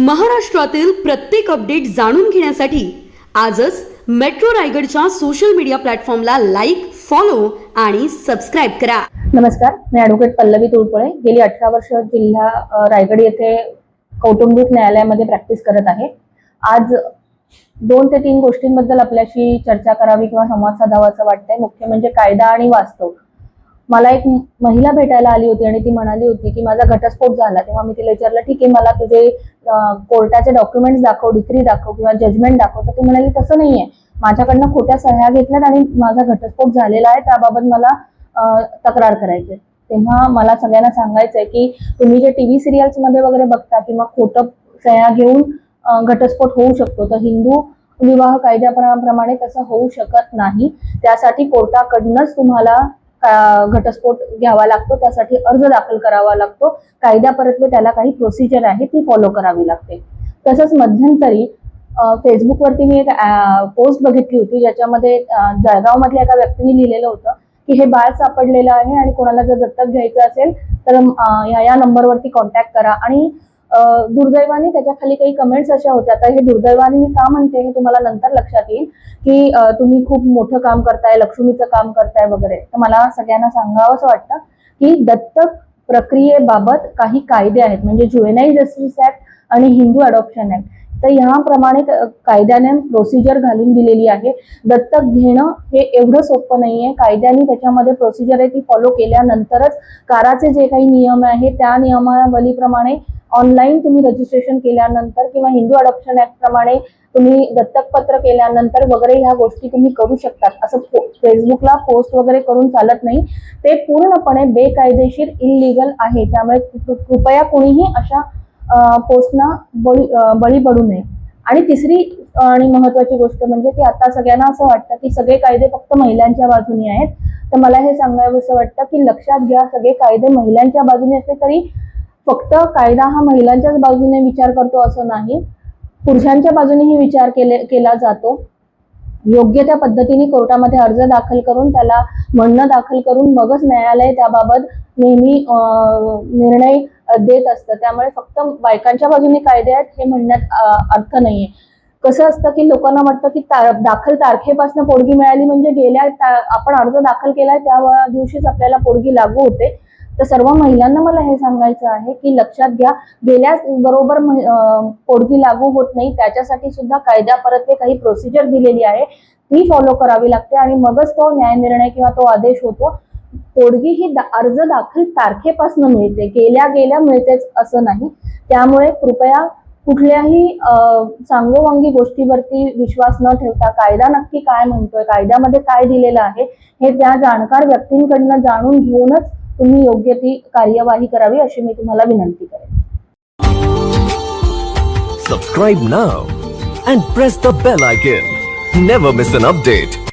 महाराष्ट्रातील प्रत्येक अपडेट जाणून घेण्यासाठी आजच मेट्रो रायगडच्या सोशल मीडिया प्लॅटफॉर्मला लाईक फॉलो आणि सबस्क्राईब करा. नमस्कार मी ॲडव्होकेट पल्लवी तुळपुळे. गेली अठरा वर्ष जिल्हा रायगड येथे कौटुंबिक न्यायालयामध्ये प्रॅक्टिस करत आहे. आज दोन ते तीन गोष्टींबद्दल आपल्याशी चर्चा करावी किंवा संवाद साधावा असं वाटतंय. मुख्य म्हणजे कायदा आणि वास्तव. मला एक महिला भेटायला आली होती आणि ती म्हणाली होती की माझा घटस्फोट झाला. तेव्हा मी तिला विचारलं ठीक आहे मला तुझे कोर्टाचे डॉक्युमेंट्स दाखव डिक्री दाखव किंवा जजमेंट दाखव. तर ती म्हणाली तसं नाहीये. माझ्याकडनं खोट्या सह्या घेतल्यात आणि माझा घटस्फोट झालेला आहे. त्याबाबत मला तक्रार करायची आहे. तेव्हा मला सगळ्यांना सांगायचंय की तुम्ही जे टीव्ही सिरियल्समध्ये वगैरे बघता किंवा खोटं सह्या घेऊन घटस्फोट होऊ शकतो. तर हिंदू विवाह कायद्याप्रमाणे तसं होऊ शकत नाही. त्यासाठी कोर्टाकडनंच तुम्हाला घटस्फोट घ्यावा लागतो त्यासाठी अर्ज दाखल करावा लागतो. कायद्यापरत्वे त्याला काही प्रोसिजर आहे ती फॉलो करावी लागते. तसंच मध्यंतरी फेसबुकवरती मी एक पोस्ट बघितली होती ज्याच्यामध्ये जळगावमधल्या एका व्यक्तीने लिहिलेलं होतं की हे बाळ सापडलेलं आहे आणि कोणाला जर दत्तक घ्यायचं असेल तर या या नंबरवरती कॉन्टॅक्ट करा. आणि दुर्दैवाने त्याच्याखाली काही कमेंट्स अशा होत्या. आता हे दुर्दैवाने मी का म्हणते हे तुम्हाला नंतर लक्षात येईल की तुम्ही खूप मोठं काम करताय लक्ष्मीचं काम करताय वगैरे. तर मला सगळ्यांना सांगावंसं वाटतं की दत्तक प्रक्रियेबाबत काही कायदे आहेत. म्हणजे ज्युएनाईल जस्टिस ऍक्ट आणि हिंदू अडॉप्शन ऍक्ट तर ह्याप्रमाणे कायद्याने प्रोसिजर घालून दिलेली आहे. दत्तक घेणं हे एवढं सोपं नाही आहे कायद्याने त्याच्यामध्ये प्रोसिजर आहे ती फॉलो केल्यानंतरच काराचे जे काही नियम आहे त्या नियमावलीप्रमाणे ऑनलाईन तुम्ही रजिस्ट्रेशन केल्यानंतर किंवा हिंदू अडॉप्शन ऍक्ट प्रमाणे तुम्ही दत्तकपत्र केल्यानंतर वगैरे ह्या गोष्टी तुम्ही करू शकतात. असं फेसबुकला पोस्ट वगैरे करून चालत नाही. ते पूर्णपणे बेकायदेशीर इलिगल आहे. त्यामुळे कृपया कुणीही अशा पोस्टना बळी बळी पडू नये. आणि तिसरी आणि महत्वाची गोष्ट म्हणजे की आता सगळ्यांना असं वाटतं की सगळे कायदे फक्त महिलांच्या बाजूने आहेत. तर मला हे सांगावंसं वाटतं की लक्षात घ्या सगळे कायदे महिलांच्या बाजूने असले तरी फक्त कायदा हा महिलांच्याच बाजूने विचार करतो असं नाही. पुरुषांच्या बाजूनेही विचार केले केला जातो. योग्य त्या पद्धतीने कोर्टामध्ये अर्ज दाखल करून त्याला म्हणणं दाखल करून मगच न्यायालय त्याबाबत नेहमी निर्णय देत असतं. त्यामुळे फक्त बायकांच्या बाजूने कायदे आहेत हे म्हणण्यात अर्थ नाहीये. कसं असतं की लोकांना वाटतं की ता- दाखल तारखेपासून पोरगी मिळाली म्हणजे गेल्या आपण अर्ज दाखल केलाय त्या दिवशीच आपल्याला पोरगी लागू होते. तर सर्व महिलांना मला हे सांगायचं आहे की लक्षात घ्या गेल्या बरोबर पोडगी लागू होत नाही त्याच्यासाठी सुद्धा कायद्यापरत्वे काही प्रोसिजर दिलेली आहे. ती फॉलो करावी लागते आणि मगच तो न्यायनिर्णय किंवा तो आदेश होतो. पोडगी ही दा- अर्ज दाखल तारखेपासून मिळते गेल्या गेल्या मिळतेच असं नाही. त्यामुळे कृपया कुठल्याही चांगोवांगी गोष्टीवरती विश्वास न ठेवता कायदा नक्की काय म्हणतोय कायद्यामध्ये काय दिलेलं आहे हे त्या जाणकार व्यक्तींकडनं जाणून घेऊनच तुम्ही योग्य ती कार्यवाही करावी अशी मी तुम्हाला विनंती करेन. सबस्क्राईब ना and press the bell icon never miss an update